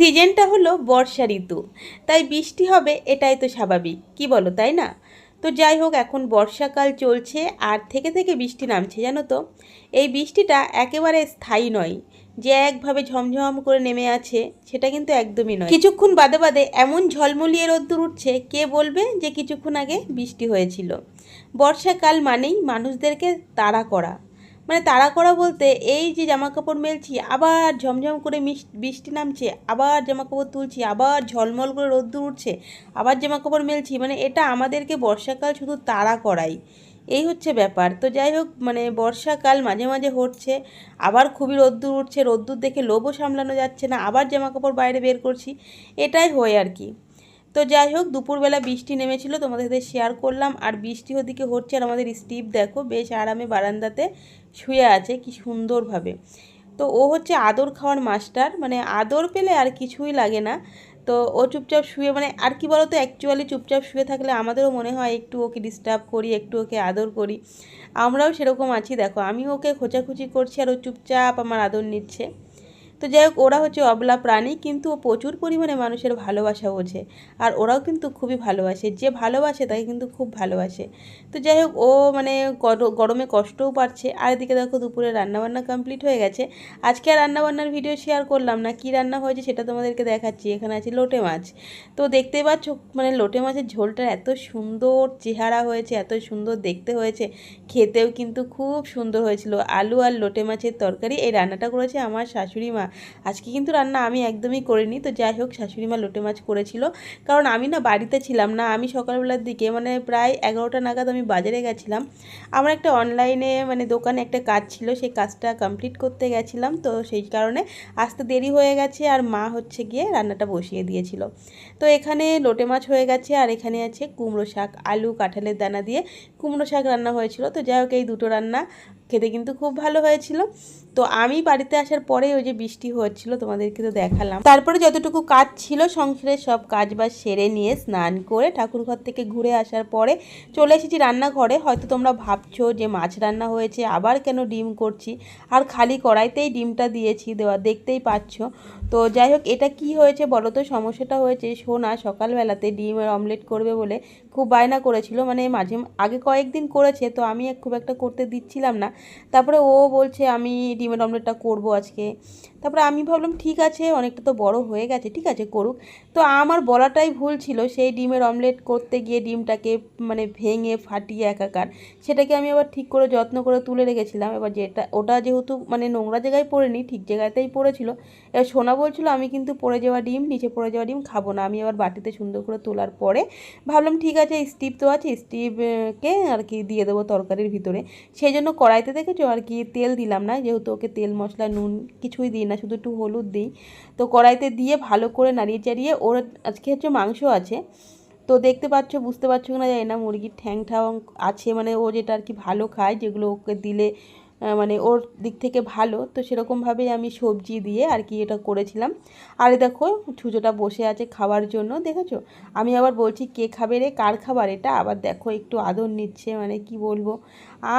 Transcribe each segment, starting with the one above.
সিজনটা হলো বর্ষা ঋতু। তাই বৃষ্টি হবে, এটাই তো স্বাভাবিক। কি বলো, তাই না? তো যাই হোক, এখন বর্ষাকাল চলছে আর থেকে থেকে বৃষ্টি নামছে, জানো তো? এই বৃষ্টিটা একেবারে স্থায়ী নয়, যে একভাবে ঝমঝম করে নেমে আছে, সেটা কিন্তু একদমই নয়। কিছুক্ষণ বাদে বাদে এমন ঝলমলিয়ে রোদ্দুর উঠছে, কে বলবে যে কিছুক্ষণ আগে বৃষ্টি হয়েছিল? বর্ষাকাল মানেই মানুষদেরকে তাড়া করা। মানে তাড়া করা বলতে এই যে জামা কাপড় মেলছি, আবার ঝমঝম করে বৃষ্টি নামছে, আবার জামা কাপড় তুলছি, আবার ঝলমল করে রোদ্দুর উঠছে, আবার জামা কাপড় মেলছি মানে এটা আমাদেরকে বর্ষাকাল শুধু তাড়া করাই। এই হচ্ছে ব্যাপার। তো যাই হোক মানে বর্ষাকাল মাঝে মাঝে হচ্ছে, আবার খুবই রোদ্দুর উঠছে, রোদ্দুর দেখে লোভও সামলানো যাচ্ছে না, আবার জামা কাপড় বাইরে বের করছি, এটাই হয় আর কি। তো যাই হোক, দুপুরবেলা বৃষ্টি নেমেছিল, তোমাদের সাথে শেয়ার করলাম। আর বৃষ্টি ওদিকে হচ্ছে আর আমাদের স্টিপ দেখো, বেশ আরামে বারান্দাতে শুয়ে আছে, কি সুন্দরভাবে। তো ও হচ্ছে আদর খাওয়ার মাস্টার মানে আদর পেলে আর কিছুই লাগে না। তো ও চুপচাপ শুয়ে মানে আর কি বলতো অ্যাকচুয়ালি চুপচাপ শুয়ে থাকলে আমাদেরও মনে হয় একটু ওকে ডিস্টার্ব করি, একটু ওকে আদর করি। আমরাও সেরকম আছি, দেখো আমি ওকে খোঁচাখুচি করছি আর ও চুপচাপ আমার আদর নিচ্ছে। তো যাই হোক, ওরা হচ্ছে অবলা প্রাণী, কিন্তু ও প্রচুর পরিমাণে মানুষের ভালোবাসা বোঝে। আর ওরাও কিন্তু খুবই ভালোবাসে। যে ভালোবাসে তাকে কিন্তু খুব ভালোবাসে। তো যাই হোক, ও মানে গরমে কষ্টও পাচ্ছে। আর এদিকে দেখো, দুপুরে রান্নাবান্না কমপ্লিট হয়ে গেছে। আজকে আর রান্নাবান্নার ভিডিও শেয়ার করলাম না। কি রান্না হয়েছে সেটা তোমাদেরকে দেখাচ্ছি। এখানে আছে লোটে মাছ। তো দেখতেই পাচ্ছ মানে লোটে মাছের ঝোলটা এত সুন্দর চেহারা হয়েছে, এত সুন্দর দেখতে হয়েছে। খেতেও কিন্তু খুব সুন্দর হয়েছিল। আলু আর লোটে মাছের তরকারি। এই রান্নাটা করেছে আমার শাশুড়ি মা। আজকে কিন্তু রান্না আমি একদমই করিনি। তো যাই হোক, শাশুড়ি মা লোটে মাছ করেছিল। কারণ আমি না বাড়িতে ছিলাম না, আমি সকালবেলার দিকে মানে প্রায় এগারোটা নাগাদ আমি বাজারে গেছিলাম। আমার একটা অনলাইনে মানে দোকানে একটা কাজ ছিল, সেই কাজটা কমপ্লিট করতে গেছিলাম। তো সেই কারণে আসতে দেরি হয়ে গেছে আর মা হচ্ছে গিয়ে রান্নাটা বসিয়ে দিয়েছিল। তো এখানে লোটে মাছ হয়ে গেছে আর এখানে আছে কুমড়ো শাক, আলু, কাঁঠালের দানা দিয়ে কুমড়ো শাক রান্না হয়েছিল। তো যাই হোক, এই দুটো রান্না খেতে কিন্তু খুব ভালো হয়েছিল। তো আমি বাড়িতে আসার পরে ওই যে বৃষ্টি হচ্ছিল, তোমাদেরকে তো দেখালাম। তারপরে যতটুকু কাজ ছিল, সংসারের সব কাজ বাজ সেরে নিয়ে স্নান করে ঠাকুর ঘর থেকে ঘুরে আসার পরে চলে এসেছি রান্নাঘরে। হয়তো তোমরা ভাবছ যে মাছ রান্না হয়েছে, আবার কেন ডিম করছি? আর খালি কড়াইতেই ডিমটা দিয়েছি, দেওয়া দেখতেই পাচ্ছ। তো যাই হোক, এটা কি হয়েছে বলো তো? সমস্যাটা হয়েছে সোনা সকালবেলাতে ডিমের অমলেট করবে বলে খুব বায়না করেছিল। মানে মাঝে আগে কয়েকদিন করেছে, তো আমি খুব একটা করতে দিচ্ছিলাম না। তারপরে ও বলছে, আমি ডিমের অমলেটটা করব আজকে। তারপরে আমি ভাবলাম, ঠিক আছে, অনেকটা তো বড় হয়ে গেছে, ঠিক আছে, করুক। তো আমার বলাটাই ভুল ছিল, সেই ডিমের অমলেট করতে গিয়ে ডিমটাকে মানে ভেঙে ফাটিয়ে একাকার। সেটাকে আমি আবার ঠিক করে যত্ন করে তুলে রেখেছিলাম। এবার যেটা, ওটা যেহেতু মানে নোংরা জায়গায় পড়েনি, ঠিক জায়গাতেই পড়েছিল। এবার সোনা বলছিল, আমি কিন্তু পড়ে যাওয়া ডিম, নিচে পড়ে যাওয়া ডিম খাব না। আমি আবার বাটিতে সুন্দর করে তোলার পরে ভাবলাম, ঠিক আছে স্টিভ তো আছে স্টিভকে আর কি দিয়ে দেবো তরকারির ভিতরে। সেই জন্য কড়াইতে দেখেছ? আর কি তেল দিলাম না, যেহেতু ওকে তেল মশলা, নুন কিছুই দিই না শুধু একটু হলুদ দিই। তো কড়াইতে দিয়ে ভালো করে নাড়িয়ে চাড়িয়ে, ওর আজকে হচ্ছে মাংস আছে। তো দেখতে পাচ্ছ, বুঝতে পারছ না জানি না, মুরগির ঠ্যাং ঠ্যাং আছে মানে ও যেটা আর কি ভালো খায়, যেগুলো ওকে দিলে মানে ওর দিক থেকে ভালো, তো সেরকমভাবেই আমি সবজি দিয়ে আর কি এটা করেছিলাম। আর দেখো, ছুঁচোটা বসে আছে খাওয়ার জন্য, দেখেছ? আমি আবার বলছি, কে খাবে রে? কার খাবার এটা? আবার দেখো, একটু আদর নিচ্ছে মানে কি বলব?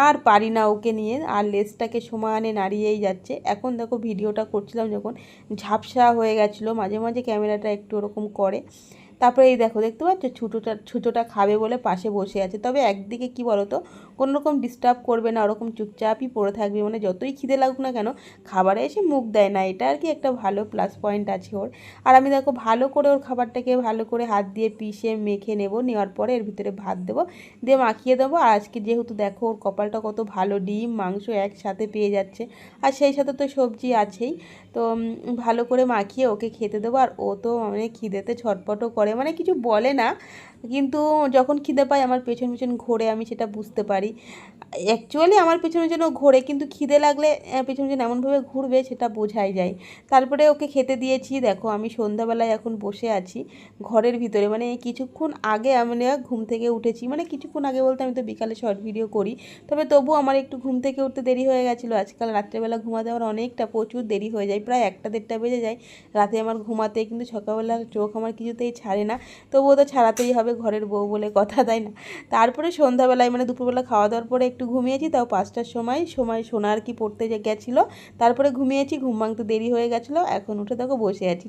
আর পারি না ওকে নিয়ে, আর লেজটাকে সমানে নাড়িয়েই যাচ্ছে। এখন দেখো, ভিডিওটা করছিলাম যখন, ঝাপসা হয়ে গেছিল, মাঝে মাঝে ক্যামেরাটা একটু ওরকম করে। তারপরে এই দেখো, দেখতে পাচ্ছ? ছুটোটা ছুটোটা খাবে বলে পাশে বসে আছে। তবে একদিকে কি বলো তো কোনো রকম ডিস্টার্ব করবে না, ওরকম চুপচাপই পড়ে থাকবে। মানে যতই খিদে লাগুক না কেন, খাবারে এসে মুখ দেয় না। এটা আর কি একটা ভালো প্লাস পয়েন্ট আছে ওর। আর আমি দেখো, ভালো করে ওর খাবারটাকে ভালো করে হাত দিয়ে পিষে মেখে নেব। নেওয়ার পরে এর ভিতরে ভাত দেবো। দিয়ে মাখিয়ে দেবো। আর আজকে যেহেতু দেখো, ওর কপালটা কত ভালো, ডিম, মাংস একসাথে পেয়ে যাচ্ছে। আর সেই সাথে তো সবজি আছেই। তো ভালো করে মাখিয়ে ওকে খেতে দেবো। আর ও তো মানে খিদেতে ছটপটও করে মানে কিছু বলে না। কিন্তু যখন খিদে পায় আমার পেছন পেছন ঘোরে, আমি সেটা বুঝতে পারি। অ্যাকচুয়ালি আমার পেছন ও ঘোরে, কিন্তু খিদে লাগলে পেছন পেছন এমনভাবে ঘুরবে সেটা বোঝাই যায়। তারপরে ওকে খেতে দিয়েছি, দেখো আমি সন্ধ্যাবেলায় এখন বসে আছি ঘরের ভিতরে। মানে কিছুক্ষণ আগে আমি ঘুম থেকে উঠেছি মানে কিছুক্ষণ আগে বলতে আমি তো বিকালে শর্ট ভিডিও করি। তবে তবু আমার একটু ঘুম থেকে উঠতে দেরি হয়ে গেছিল। আজকাল রাত্রেবেলা ঘুমাতে আমার অনেকটা প্রচুর দেরি হয়ে যায়, প্রায় একটা দেড়টা বেজে যায় রাতে আমার ঘুমাতে। কিন্তু সকালবেলা চোখ আমার কিছুতেই ছাড়ে না, তবুও তো ছাড়াতেই হবে। ঘরের বউ বলে কথা দেয় না? তারপরে সন্ধ্যাবেলায় মানে দুপুরবেলা খাওয়া দাওয়ার পরে একটু ঘুমিয়েছি, তাও পাঁচটার সময়। সময় সোনা আর কি পড়তে গেছিল, তারপরে ঘুমিয়েছি, ঘুম ভাঙতে দেরি হয়ে গেছিল, এখন উঠে দেখো বসে আছি।